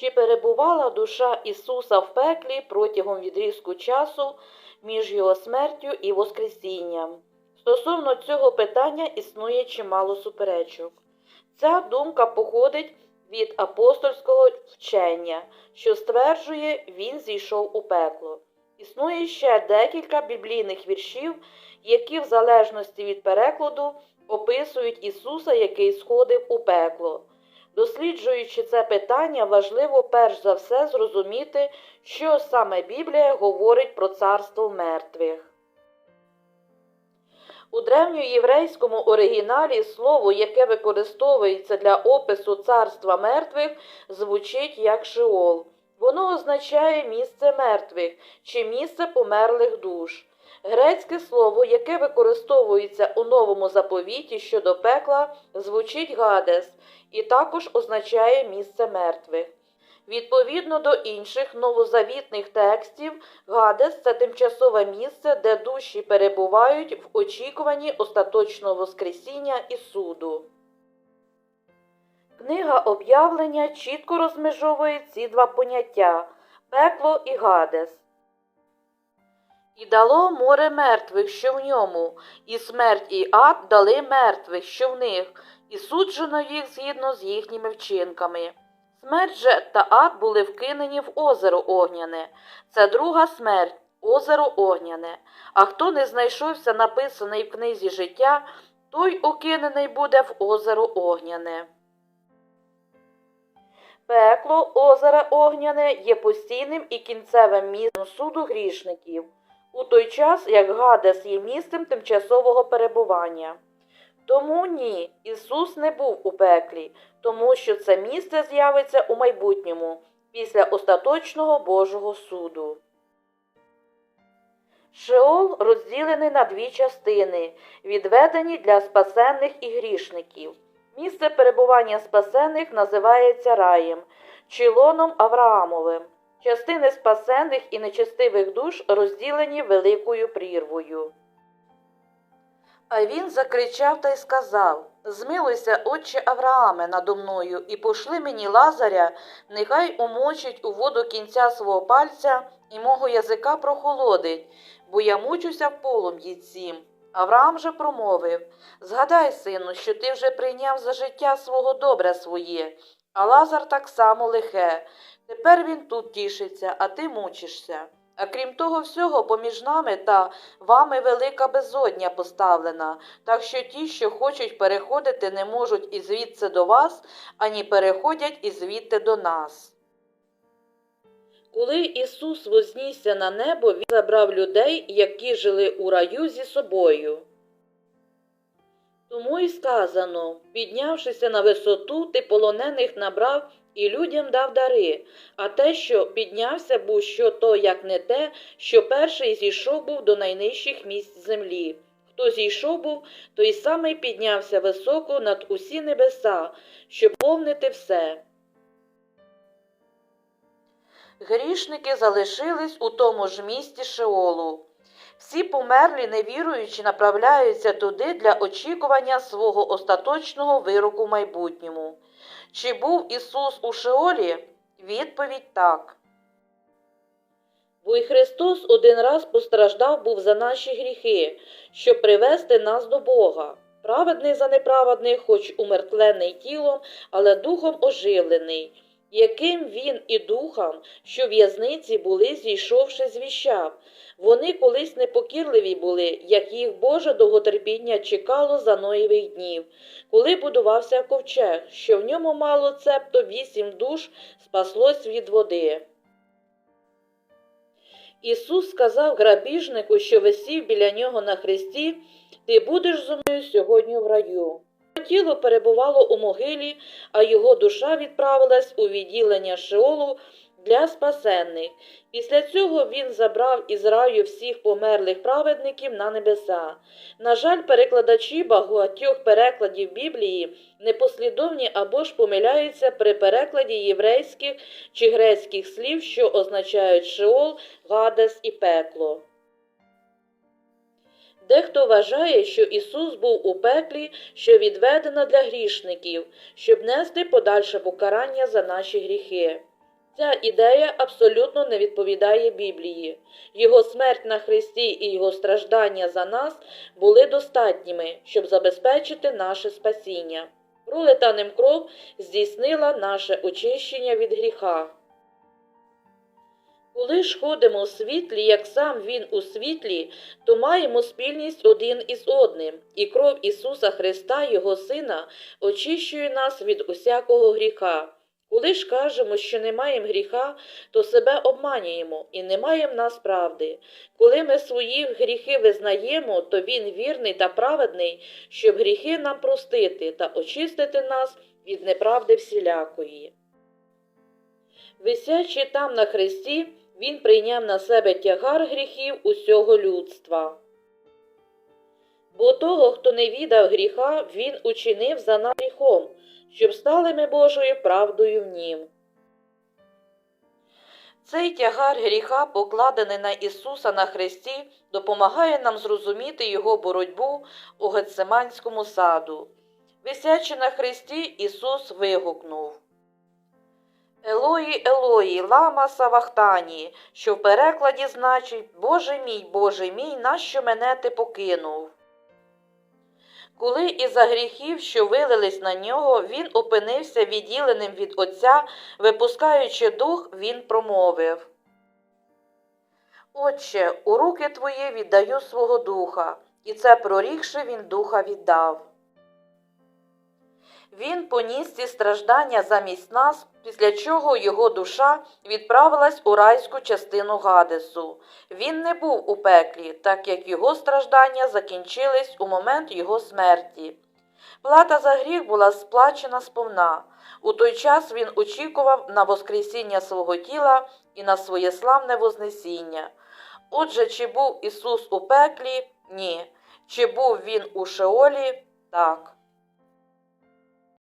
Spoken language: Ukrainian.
Чи перебувала душа Ісуса в пеклі протягом відрізку часу між Його смертю і Воскресінням? Стосовно цього питання існує чимало суперечок. Ця думка походить від апостольського вчення, що стверджує, він зійшов у пекло. Існує ще декілька біблійних віршів, які в залежності від перекладу описують Ісуса, який сходив у пекло. Досліджуючи це питання, важливо перш за все зрозуміти, що саме Біблія говорить про царство мертвих. У древньоєврейському оригіналі слово, яке використовується для опису царства мертвих, звучить як Шеол. Воно означає місце мертвих чи місце померлих душ. Грецьке слово, яке використовується у новому заповіті щодо пекла, звучить Гадес і також означає місце мертвих. Відповідно до інших новозавітних текстів, Гадес це тимчасове місце, де душі перебувають в очікуванні остаточного Воскресіння і суду. Книга об'явлення чітко розмежовує ці два поняття пекло і Гадес. І дало море мертвих, що в ньому, і смерть і ад дали мертвих, що в них, і суджено їх згідно з їхніми вчинками. Смерть же та ад були вкинені в озеро Огняне. Це друга смерть, озеро Огняне. А хто не знайшовся написаний в книзі життя, той окинений буде в озеро Огняне. Пекло, озеро Огняне є постійним і кінцевим місцем суду грішників, у той час як Гадес є місцем тимчасового перебування. Тому ні, Ісус не був у пеклі, тому що це місце з'явиться у майбутньому після остаточного Божого суду. Шеол розділений на дві частини, відведені для спасенних і грішників. Місце перебування спасених називається раєм, чи лоном Авраамовим. Частини спасених і нечестивих душ розділені великою прірвою. А він закричав та й сказав Змилуйся, отче Аврааме, надо мною, і пошли мені лазаря, нехай умочить у воду кінця свого пальця і мого язика прохолодить, бо я мучуся в полум'ї цім. Авраам же промовив Згадай, сину, що ти вже прийняв за життя свого добре своє, а Лазар так само лихе. Тепер він тут тішиться, а ти мучишся. А крім того всього, поміж нами та вами велика безодня поставлена, так що ті, що хочуть переходити, не можуть і звідси до вас, ані переходять і звідти до нас. Коли Ісус вознісся на небо, Він забрав людей, які жили у раю зі собою. Тому й сказано, піднявшися на висоту, ти полонених набрав і людям дав дари, а те, що піднявся був, що то, як не те, що перший зійшов був до найнижчих місць землі. Хто зійшов був, той самий піднявся високо над усі небеса, щоб повнити все. Грішники залишились у тому ж місті Шеолу. Всі померлі, невіруючи, направляються туди для очікування свого остаточного вироку в майбутньому. Чи був Ісус у Шеолі? Відповідь так. Бо й Христос один раз постраждав був за наші гріхи, щоб привести нас до Бога. Праведний за неправедний, хоч умертвлений тілом, але духом оживлений, яким він і духом, що в'язниці були, зійшовши, звіщав. Вони колись непокірливі були, як їх Боже довготерпіння чекало за Ноєвих днів, коли будувався ковчег, що в ньому мало цебто вісім душ спаслось від води. Ісус сказав грабіжнику, що висів біля нього на хресті, ти будеш зо мною сьогодні в раю. Тіло перебувало у могилі, а його душа відправилась у відділення Шеолу для спасенних. Після цього він забрав із раю всіх померлих праведників на небеса. На жаль, перекладачі багатьох перекладів Біблії непослідовні або ж помиляються при перекладі єврейських чи грецьких слів, що означають Шеол, Гадес і пекло. Дехто вважає, що Ісус був у пеклі, що відведено для грішників, щоб нести подальше покарання за наші гріхи. Ця ідея абсолютно не відповідає Біблії. Його смерть на Христі і його страждання за нас були достатніми, щоб забезпечити наше спасіння. Пролита ним кров здійснила наше очищення від гріха. Коли ж ходимо у світлі, як сам Він у світлі, то маємо спільність один із одним, і кров Ісуса Христа, Його Сина, очищує нас від усякого гріха. Коли ж кажемо, що не маємо гріха, то себе обманюємо і не маємо нас правди. Коли ми свої гріхи визнаємо, то Він вірний та праведний, щоб гріхи нам простити та очистити нас від неправди всілякої. Висячи там на хресті, він прийняв на себе тягар гріхів усього людства. Бо того, хто не віддав гріха, він учинив за нас гріхом, щоб стали ми Божою правдою в нім. Цей тягар гріха, покладений на Ісуса на хресті, допомагає нам зрозуміти Його боротьбу у Гецеманському саду. Висячи на хресті, Ісус вигукнув Елої, Елої, лама Савахтані, що в перекладі значить Боже мій, Боже мій, нащо мене ти покинув? Коли із-за гріхів, що вилились на нього, він опинився відділеним від Отця, випускаючи дух, він промовив. Отче, у руки твої віддаю свого духа, і це прорікши він духа віддав. Він поніс ці страждання замість нас, після чого його душа відправилась у райську частину Гадесу. Він не був у пеклі, так як його страждання закінчились у момент його смерті. Плата за гріх була сплачена сповна. У той час він очікував на воскресіння свого тіла і на своє славне вознесіння. Отже, чи був Ісус у пеклі? Ні. Чи був він у Шеолі? Так.